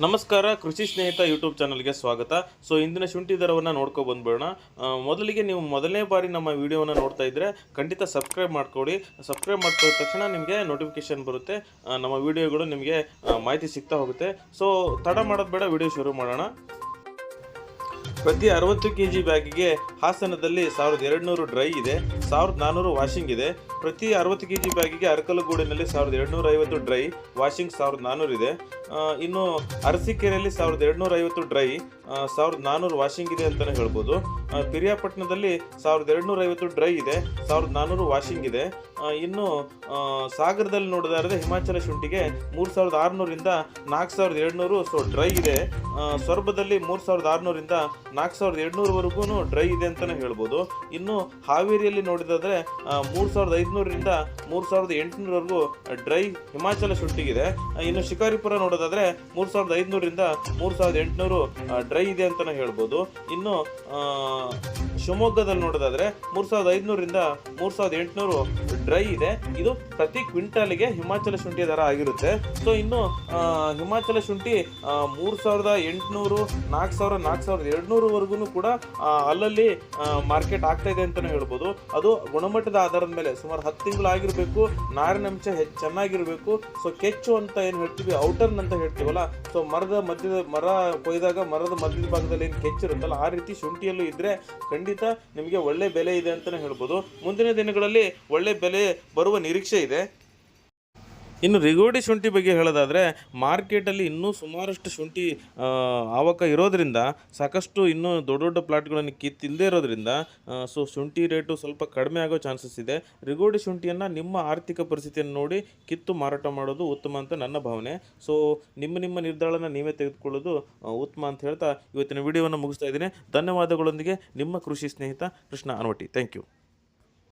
ನಮಸ್ಕಾರ, ಕೃಷಿ ಸ್ನೇಹಿತ ಯೂಟ್ಯೂಬ್ ಚಾನಲ್ಗೆ ಸ್ವಾಗತ. ಸೊ, ಇಂದಿನ ಶುಂಠಿ ದರವನ್ನು ನೋಡ್ಕೊ ಬಂದ್ಬಿಡೋಣ. ಮೊದಲಿಗೆ ನೀವು ಮೊದಲನೇ ಬಾರಿ ನಮ್ಮ ವೀಡಿಯೋವನ್ನು ನೋಡ್ತಾ ಇದ್ದರೆ ಖಂಡಿತ ಸಬ್ಸ್ಕ್ರೈಬ್ ಮಾಡ್ಕೊಳ್ಳಿ ಸಬ್ಸ್ಕ್ರೈಬ್ ಮಾಡ್ಕೊಳ್ಳಿದ ತಕ್ಷಣ ನಿಮಗೆ ನೋಟಿಫಿಕೇಶನ್ ಬರುತ್ತೆ. ನಮ್ಮ ವಿಡಿಯೋಗಳು ನಿಮಗೆ ಮಾಹಿತಿ ಸಿಗ್ತಾ ಹೋಗುತ್ತೆ. ಸೊ, ತಡ ಮಾಡೋದು ಬೇಡ, ವಿಡಿಯೋ ಶುರು ಮಾಡೋಣ. ಪ್ರತಿ ಅರವತ್ತು ಕೆ ಜಿ ಬ್ಯಾಗಿಗೆ ಹಾಸನದಲ್ಲಿ ಸಾವಿರದ ಎರಡುನೂರು ಡ್ರೈ ಇದೆ, ಸಾವಿರದ ನಾನ್ನೂರು ವಾಷಿಂಗ್ ಇದೆ. ಪ್ರತಿ ಅರವತ್ತು ಕೆ ಜಿ ಬ್ಯಾಗಿಗೆ ಅರಕಲಗೂಡಿನಲ್ಲಿ ಸಾವಿರದ ಎರಡುನೂರ ಐವತ್ತು ಡ್ರೈ, ವಾಷಿಂಗ್ ಸಾವಿರದ ನಾನ್ನೂರು ಇದೆ. ಇನ್ನು ಅರಸೀಕೆರೆಯಲ್ಲಿ ಸಾವಿರದ ಎರಡುನೂರ ಐವತ್ತು ಡ್ರೈ ಸಾವಿರದ ನಾನ್ನೂರು ವಾಷಿಂಗ್ ಇದೆ ಅಂತಲೇ ಹೇಳ್ಬೋದು. ಪಿರಿಯಾಪಟ್ಟಣದಲ್ಲಿ ಸಾವಿರದ ಎರಡುನೂರ ಐವತ್ತು ಡ್ರೈ ಇದೆ, ಸಾವಿರದ ನಾನ್ನೂರು ವಾಷಿಂಗ್ ಇದೆ. ಇನ್ನು ಸಾಗರದಲ್ಲಿ ನೋಡೋದಾದ್ರೆ ಹಿಮಾಚಲ ಶುಂಠಿಗೆ ಮೂರು ಸಾವಿರದ ಆರುನೂರಿಂದ ನಾಲ್ಕು ಸಾವಿರದ ಏಳ್ನೂರು ಸೊ ಡ್ರೈ ಇದೆ. ಸೊರಬದಲ್ಲಿ ಮೂರು ಸಾವಿರದ ಆರುನೂರಿಂದ ನಾಲ್ಕು ಸಾವಿರದ ಏಳ್ನೂರವರೆಗೂ ಡ್ರೈ ಇದೆ ಅಂತಲೇ ಹೇಳ್ಬೋದು. ಇನ್ನು ಹಾವೇರಿಯಲ್ಲಿ ನೋಡಿದಾದರೆ ಮೂರು ಸಾವಿರದ ಐದುನೂರರಿಂದ ಮೂರು ಸಾವಿರದ ಎಂಟುನೂರವರೆಗೂ ಡ್ರೈ ಹಿಮಾಚಲ ಶುಂಠಿಗಿದೆ. ಇನ್ನು ಶಿಕಾರಿಪುರ ನೋಡೋದಾದ್ರೆ ಮೂರು ಸಾವಿರದ ಐದುನೂರಿಂದ ಮೂರ್ ಸಾವಿರದ ಎಂಟುನೂರು ಡ್ರೈ ಇದೆ ಅಂತಾನೆ ಹೇಳ್ಬೋದು. ಇನ್ನು ಶಿವಮೊಗ್ಗದಲ್ಲಿ ನೋಡೋದಾದ್ರೆ ಮೂರು ಸಾವಿರದ ಐದುನೂರಿಂದ ಮೂರು ಸಾವಿರದ ಎಂಟುನೂರು ಡ್ರೈ ಇದೆ. ಇದು ಪ್ರತಿ ಕ್ವಿಂಟಾಲಿಗೆ ಹಿಮಾಚಲ ಶುಂಠಿ ದರ ಆಗಿರುತ್ತೆ. ಸೊ ಇನ್ನು ಹಿಮಾಚಲ ಶುಂಠಿ ಮೂರು ಸಾವಿರದ ಎಂಟುನೂರು ನಾಲ್ಕು ಸಾವಿರ ನಾಲ್ಕು ಸಾವಿರದ ಎರಡುನೂರವರೆಗೂ ಕೂಡ ಅಲ್ಲಲ್ಲಿ ಮಾರ್ಕೆಟ್ ಆಗ್ತಾ ಇದೆ ಅಂತಲೇ ಹೇಳ್ಬೋದು. ಅದು ಗುಣಮಟ್ಟದ ಆಧಾರದ ಮೇಲೆ ಸುಮಾರು ಹತ್ತು ತಿಂಗಳು ಆಗಿರಬೇಕು ನಾರಿನಂಶ ಹೆಚ್ಚು ಚೆನ್ನಾಗಿರಬೇಕು. ಸೊ ಕೆಚ್ಚು ಅಂತ ಏನು ಹೇಳ್ತೀವಿ, ಔಟರ್ನ್ ಅಂತ ಹೇಳ್ತೀವಲ್ಲ ಸೊ ಮರದ ಮಧ್ಯದ ಮರ ಕೊಯ್ದಾಗ ಮರದ ಮಧ್ಯದ ಭಾಗದಲ್ಲಿ ಏನು ಕೆಚ್ಚಿರುತ್ತಲ್ಲ, ಆ ರೀತಿ ಶುಂಠಿಯಲ್ಲೂ ಇದ್ದರೆ ಖಂಡಿತ ನಿಮಗೆ ಒಳ್ಳೆ ಬೆಲೆ ಇದೆ ಅಂತಲೇ ಹೇಳ್ಬೋದು. ಮುಂದಿನ ದಿನಗಳಲ್ಲಿ ಒಳ್ಳೆ ಬೆಲೆ ಬರುವ ನಿರೀಕ್ಷೆ ಇದೆ. ಇನ್ನು ರಿಗೋಡಿ ಶುಂಠಿ ಬಗ್ಗೆ ಹೇಳೋದಾದರೆ ಮಾರ್ಕೆಟಲ್ಲಿ ಇನ್ನೂ ಸುಮಾರಷ್ಟು ಶುಂಠಿ ಆವಕ ಇರೋದರಿಂದ ಸಾಕಷ್ಟು ಇನ್ನೂ ದೊಡ್ಡ ದೊಡ್ಡ ಪ್ಲಾಟ್ಗಳನ್ನು ಕಿತ್ತಿಲ್ಲದೆ ಇರೋದ್ರಿಂದ ಸೊ ಶುಂಠಿ ರೇಟು ಸ್ವಲ್ಪ ಕಡಿಮೆ ಆಗೋ ಚಾನ್ಸಸ್ ಇದೆ. ರಿಗೋಡಿ ಶುಂಠಿಯನ್ನು ನಿಮ್ಮ ಆರ್ಥಿಕ ಪರಿಸ್ಥಿತಿಯನ್ನು ನೋಡಿ ಕಿತ್ತು ಮಾರಾಟ ಮಾಡೋದು ಉತ್ತಮ ಅಂತ ನನ್ನ ಭಾವನೆ. ಸೊ ನಿಮ್ಮ ನಿಮ್ಮ ನಿರ್ಧಾರನ ನೀವೇ ತೆಗೆದುಕೊಳ್ಳೋದು ಉತ್ತಮ ಅಂತ ಹೇಳ್ತಾ ಇವತ್ತಿನ ವಿಡಿಯೋವನ್ನು ಮುಗಿಸ್ತಾ ಇದ್ದೀನಿ. ಧನ್ಯವಾದಗಳೊಂದಿಗೆ ನಿಮ್ಮ ಕೃಷಿ ಸ್ನೇಹಿತ ಕೃಷ್ಣ ಅನ್ವಟಿ. Thank you